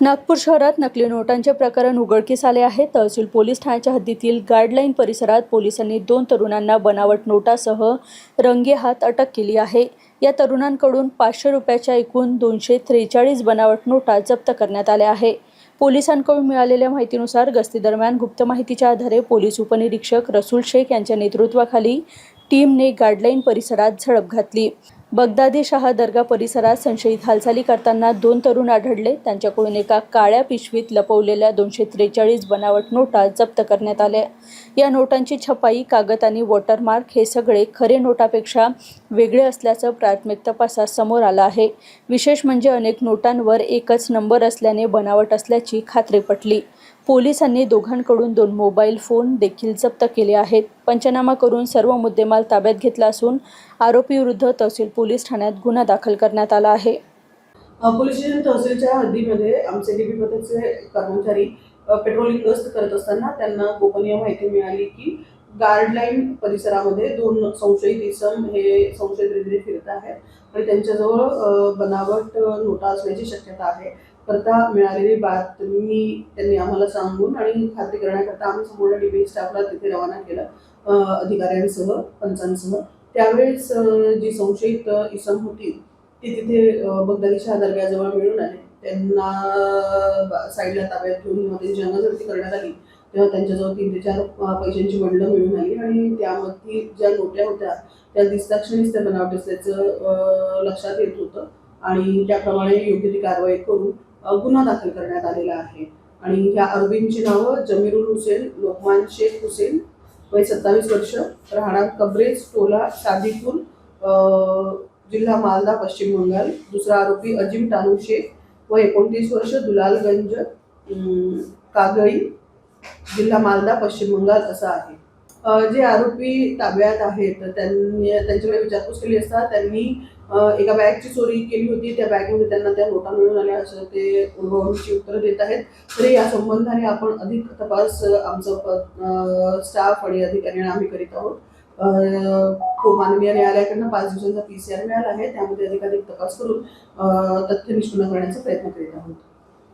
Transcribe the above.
नागपूर शहरात नकली नोटांचे प्रकरण उघडकीस आले आहे. तहसील पोलीस ठाण्याच्या हद्दीतील गाईडलाईन परिसरात पोलिसांनी दोन तरुणांना बनावट नोटासह रंगेहात अटक केली आहे. या तरुणांकडून पाचशे रुपयाच्या एकूण दोनशे त्रेचाळीस बनावट नोटा जप्त करण्यात आल्या आहे. पोलिसांकडून मिळालेल्या माहितीनुसार गस्तीदरम्यान गुप्त माहितीच्या आधारे पोलीस उपनिरीक्षक रसूल शेख यांच्या नेतृत्वाखाली टीमने गाईडलाईन परिसरात झडप घातली. बगदादी शाह दर्गा परिसरात संशयित हालचाली करताना दोन तरुण आढळले. त्यांच्याकडून एका काळ्या पिशवीत लपवलेल्या दोनशे त्रेचाळीस बनावट नोटा जप्त करण्यात आल्या. या नोटांची छपाई कागद आणि वॉटरमार्क हे सगळे खरे नोटापेक्षा वेगळे असल्याचं प्राथमिक तपासात समोर आलं आहे. विशेष म्हणजे अनेक नोटांवर एकच नंबर असल्याने बनावट असल्याची खात्री पटली. पोलिसांनी दोघांकडून दोन मोबाईल फोन देखील जप्त केले आहेत. पंचनामा करून सर्व मुद्देमाल ताब्यात घेतला असून आरोपीविरुद्ध तहसील पोलीस ठाण्यात गुन्हा दाखल करण्यात आला आहे. पोलीस स्टेशन तहसीलच्या हद्दीमध्ये आमचे डीबी पथकचे कर्मचारी पेट्रोलिंग गस्त करत असताना त्यांना गोपनीय माहिती मिळाली की गार्डलाईन परिसरामध्ये दोन संशयित इसम हे संशयित फिरत आहेत आणि त्यांच्याजवळ बनावट नोटा असण्याची शक्यता आहे. करता मिळालेली बातमी त्यांनी आम्हाला सांगून आणि खात्री करण्याकरता आम्ही संपूर्ण डिबी स्टाफला तिथे रवाना केलं अधिकाऱ्यांसह पंचांसह. त्यावेळेस जी संशयित इसम होती ती तिथे अ, बगदादीच्या दर्ग्याजवळ मिळून आले. त्यांना बा- साईडला ताब्यात घेऊन मध्ये त्यांची करण्यात आली. तेव्हा त्यांच्याजवळ तीन ते चार पैशांची बंडलं मिळून आली आणि त्यामध्ये ज्या नोट्या होत्या त्या दिसताक्षणीच त्या बनावट असल्याचं लक्षात येत होतं. आणि त्याप्रमाणे योग्य ती कारवाई करून गुन्हा दाखल करण्यात आलेला आहे. आणि ह्या अरबींची नावं जमीरुल हुसेन लोकमान शेख हुसेन वय सत्तावीस वर्ष राहणार कबरेज टोला सादीपूर जिल्हा मालदा पश्चिम बंगाल. दुसरा आरोपी अजिम टानू शेख व एकोणतीस वर्ष दुलालगंज कागळी जिल्हा मालदा पश्चिम बंगाल असा आहे. जे आरोपी ताब्यात आहेत तर त्यांनी त्यांच्याकडे विचारपूस केली असता त्यांनी एका बॅगची चोरी केली होती. त्या बॅगमध्ये त्यांना त्या नोटा मिळून आल्या असं ते उडवणूकची उत्तरं देत आहेत. तरी या संबंधाने आपण अधिक तपास आमचं स्टाफ आणि अधिकाऱ्यांना आम्ही करीत आहोत. तो माननीय न्यायालयाकडनं पाच दिवसांचा पी सी आर मिळाला आहे. त्यामध्ये अधिकाधिक तपास करून तथ्य निष्पन्न करण्याचा प्रयत्न करीत आहोत.